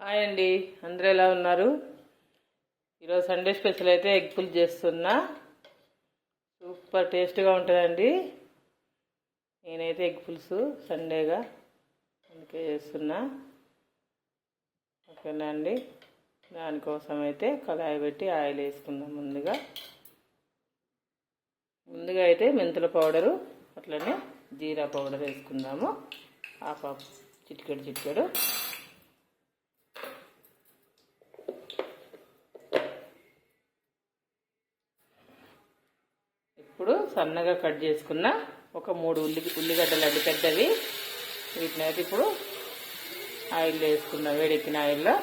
Hi అండి. అందరూ ఎలా ఉన్నారు? ఈరోజు సండే స్పెషల్ అయితే ఎగ్ పుల్ చేస్తున్నా. సూపర్ టేస్ట్గా ఉంటుందండి. నేనైతే ఎగ్ పులుసు సండేగా అందుకే చేస్తున్నా. ఓకేనా అండి? దానికోసం అయితే కళాయి పెట్టి ఆయిల్ వేసుకుందాం ముందుగా. ముందుగా అయితే మెంతుల పౌడరు అట్లనే జీరా పౌడర్ వేసుకుందాము. హాఫ్ హాఫ్ చిటికెడు చిటికెడు. ఇప్పుడు సన్నగా కట్ చేసుకున్న ఒక మూడు ఉల్లి ఉల్లిగడ్డలు అడ్డు పెద్దవి. వీటిని అయితే ఇప్పుడు ఆయిల్ వేసుకున్నాం వేడెక్కిన ఆయిల్లో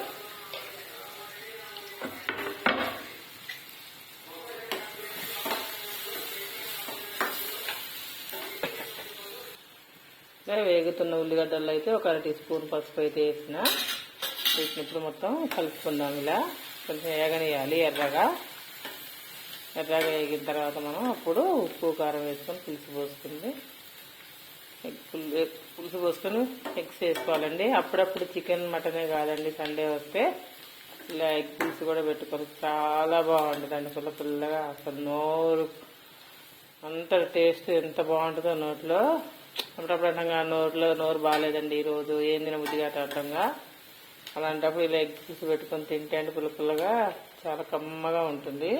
వేగుతున్న ఉల్లిగడ్డలు అయితే ఒక అర టీ స్పూన్ పసుపు అయితే వేసిన. వీటిని ఇప్పుడు మొత్తం కలుపుకుందాం ఇలా. కొంచెం వేగనియాలి ఎర్రగా. ఎర్రగా వేగిన తర్వాత మనం అప్పుడు ఉప్పు కారం వేసుకొని పులుసు పోసుకుంది. పులుసు పోసుకొని ఎగ్స్ వేసుకోవాలండి. అప్పుడప్పుడు చికెన్ మటనే కాదండి. సండే వస్తే ఇలా ఎగ్ పులుసు కూడా పెట్టుకొని చాలా బాగుంటుందండి పుల్ల పుల్లగా అసలు నోరు అంత టేస్ట్ ఎంత బాగుంటుందో నోట్లో. అప్పుడప్పుడు అంటంగా నోట్లో నోరు బాగాలేదండి ఈరోజు ఏం తినబుద్ధి కాటంగా అలాంటప్పుడు ఇలా ఎగ్ పులుసు పెట్టుకొని తింటే అంటే పుల్ల పుల్లగా చాలా కమ్మగా ఉంటుంది.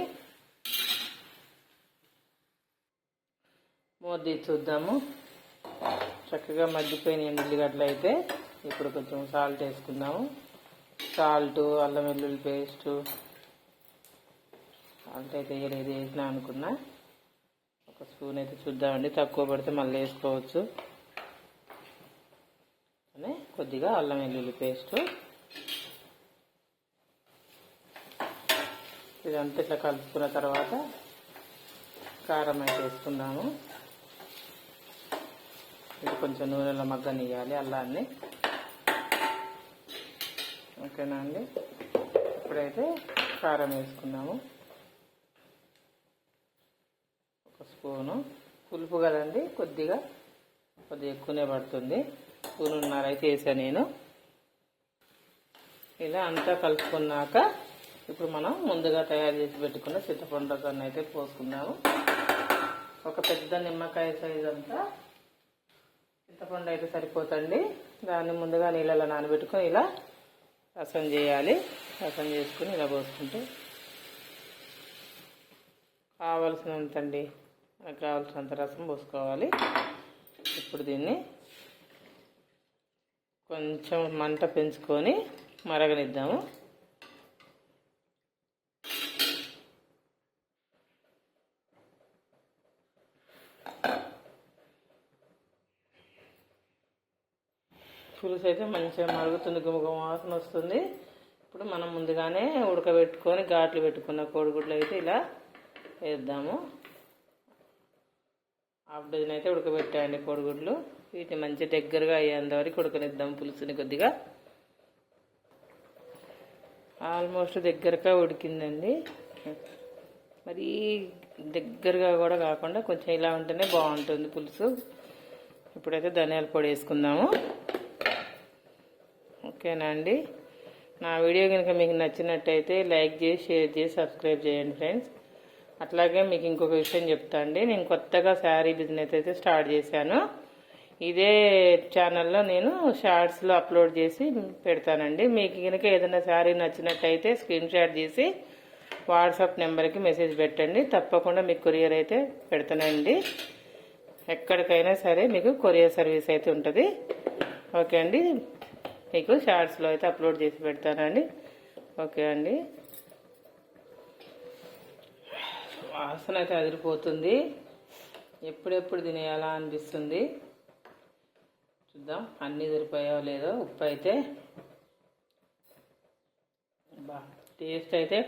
మూత చూద్దాము. చక్కగా మగ్గిపోయిన ఉల్లిగడ్డలు అయితే. ఇప్పుడు కొంచెం సాల్ట్ వేసుకుందాము. సాల్ట్ అల్లం వెల్లుల్లి పేస్ట్ సాల్ట్ అయితే వేయలేదు వేసినా అనుకున్నా. ఒక స్పూన్ అయితే చూద్దామండి. తక్కువ పడితే మళ్ళీ వేసుకోవచ్చు. అని కొద్దిగా అల్లం వెల్లుల్లి పేస్ట్ ఇదంతా ఇట్లా కలుపుకున్న తర్వాత కారం అయితే వేసుకుందాము. ఇది కొంచెం నూనెలో మగ్గనియాలి అల్లాన్ని. ఓకేనా అండి? ఇప్పుడైతే కారం వేసుకున్నాము. ఒక స్పూను. పులుపు కదండి కొద్దిగా. కొద్దిగా ఎక్కువనే పడుతుంది. స్పూనున్నర అయితే వేసాను నేను. ఇలా అంతా కలుపుకున్నాక ఇప్పుడు మనం ముందుగా తయారు చేసి పెట్టుకున్న చింతపండు రసాన్ని అయితే పోసుకుందాము. ఒక పెద్ద నిమ్మకాయ సైజ్ అంతా చింతపండు అయితే సరిపోతండి. దాన్ని ముందుగా నీళ్ళలో నానబెట్టుకొని ఇలా రసం చేయాలి. రసం చేసుకుని ఇలా పోసుకుంటే కావలసినంతండి మనకు కావాల్సినంత రసం పోసుకోవాలి. ఇప్పుడు దీన్ని కొంచెం మంట పెంచుకొని మరగనిద్దాము. పులుసు అయితే మంచిగా మరుగుతుంది గుమగుమ వాసన వస్తుంది. ఇప్పుడు మనం ముందుగానే ఉడకబెట్టుకొని ఘాట్లు పెట్టుకున్న కోడిగుడ్లు అయితే ఇలా వేద్దాము. హాఫ్ డజన్ అయితే ఉడకబెట్టాయండి కోడిగుడ్లు. వీటిని మంచి దగ్గరగా అయ్యేంత వరకు ఉడకనిద్దాం పులుసుని కొద్దిగా. ఆల్మోస్ట్ దగ్గరగా ఉడికిందండి. మరీ దగ్గరగా కూడా కాకుండా కొంచెం ఇలా ఉంటేనే బాగుంటుంది పులుసు. ఇప్పుడైతే ధనియాల పొడి వేసుకుందాము. ఓకేనా అండి నా వీడియో కనుక మీకు నచ్చినట్టయితే లైక్ చేసి షేర్ చేసి సబ్స్క్రైబ్ చేయండి ఫ్రెండ్స్. అట్లాగే మీకు ఇంకొక విషయం చెప్తా అండి. నేను కొత్తగా శారీ బిజినెస్ అయితే స్టార్ట్ చేశాను. ఇదే ఛానల్లో నేను షార్ట్స్లో అప్లోడ్ చేసి పెడతానండి. మీకు కనుక ఏదైనా శారీ నచ్చినట్టయితే స్క్రీన్ షాట్ చేసి వాట్సాప్ నెంబర్కి మెసేజ్ పెట్టండి. తప్పకుండా మీకు కొరియర్ అయితే పెడతానండి. ఎక్కడికైనా సరే మీకు కొరియర్ సర్వీస్ అయితే ఉంటుంది. ఓకే అండి. మీకు షార్ట్స్లో అయితే అప్లోడ్ చేసి పెడతానండి. ఓకే అండి. వాసన అయితే అదిరిపోతుంది. ఎప్పుడెప్పుడు తినేయాలా అనిపిస్తుంది. చూద్దాం అన్నీ సరిపోయావో లేదో ఉప్పు అయితే. బా టేస్ట్ అయితే